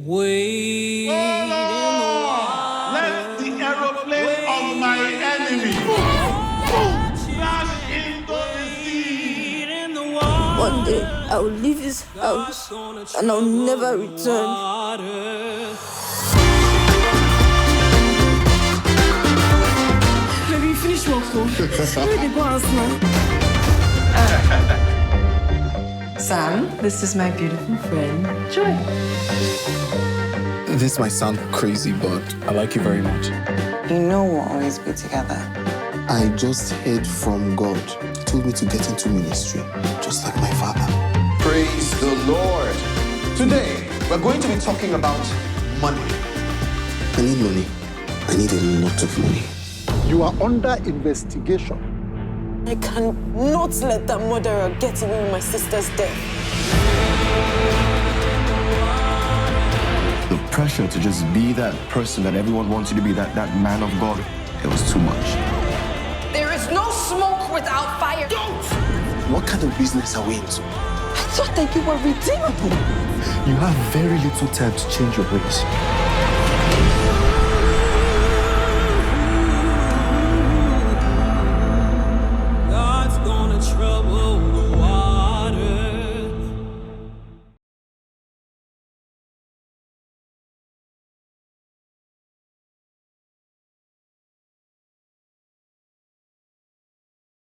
Wait. Let the aeroplane of my enemy crash into the sea. One day I will leave this house and I'll never return. Baby, you finish work, oh. Where they go now? Sam, this is my beautiful friend, Joy. This might sound crazy, but I like you very much. You know we'll always be together. I just heard from God. He told me to get into ministry, just like my father. Praise the Lord. Today, we're going to be talking about money. I need money. I need a lot of money. You are under investigation. I cannot let that murderer get away with my sister's death. The pressure to just be that person that everyone wants you to be, that, that man of God, it was too much. There is no smoke without fire. Don't! What kind of business are we into? I thought that you were redeemable. You have very little time to change your ways.